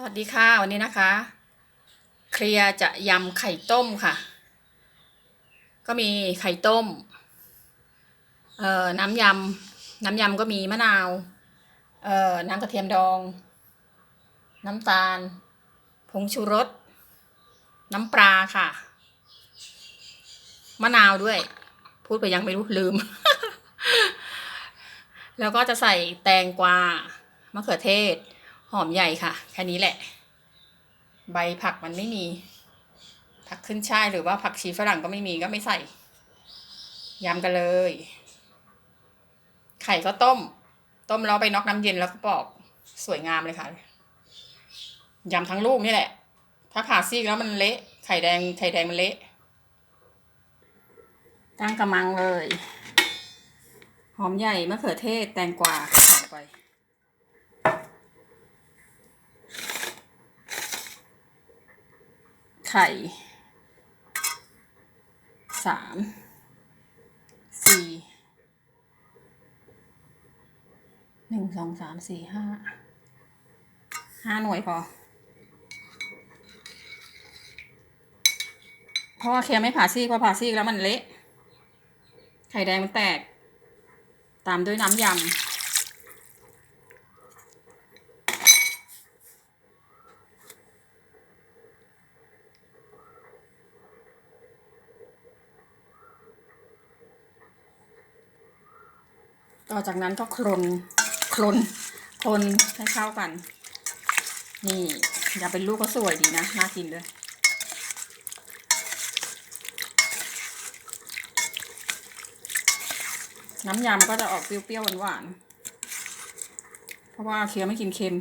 สวัสดีค่ะ วันนี้นะคะ เคลียร์จะยำไข่ต้มค่ะ ก็มีไข่ต้ม เอ่อน้ำยำน้ำยำก็มีมะนาว เอ่อน้ำกระเทียมดอง น้ำตาล ผงชูรส น้ำปลาค่ะ มะนาวด้วย พูดไปยังไม่รู้ลืม แล้วก็จะใส่แตงกวามะเขือเทศ หอมใหญ่ค่ะ แค่นี้แหละ ใบผักมันไม่มี ผักขึ้นช่ายหรือว่าผักชีฝรั่งก็ไม่มีก็ไม่ใส่ ยำกันเลย ไข่ก็ต้ม ต้มแล้วไปน็อกน้ำเย็นแล้วก็ปอก สวยงามเลยค่ะ ยำทั้งลูกนี่แหละ ถ้าผ่าซีกแล้วมันเละ ไข่แดง ไข่แดงมันเละ ตั้งกระมังเลย หอมใหญ่มะเขือเทศ แตงกวาใส่ไป ไข่สามสี่หนึ่งสองสามสี่ห้าห้าหน่วยพอ เพราะว่าเคลียร์ไม่ผ่าซีกเพราะผ่าซีกแล้วมันเละ ไข่แดงมันแตก ตามด้วยน้ำยำ ต่อจากนั้นก็คลนคลนคลนให้เข้ากัน นี่อย่าเป็นลูกก็สวยดีนะน่ากินด้วยน้ำยำก็จะออกเปรี้ยวๆหวานๆเพราะว่าเคี้ยวไม่กินเค็ม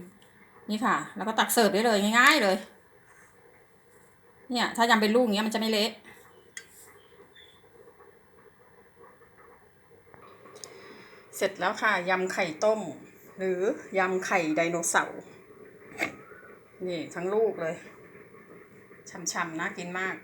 นี่ค่ะ แล้วก็ตักเสิร์ฟได้เลยง่ายๆเลย เนี่ย ถ้ายำเป็นลูกอย่างเงี้ยมันจะไม่เละ เสร็จแล้วค่ะยำไข่ต้ม หรือยำไข่ไดโนเสาร์นี่ทั้งลูกเลยช่ำๆน่ากินมาก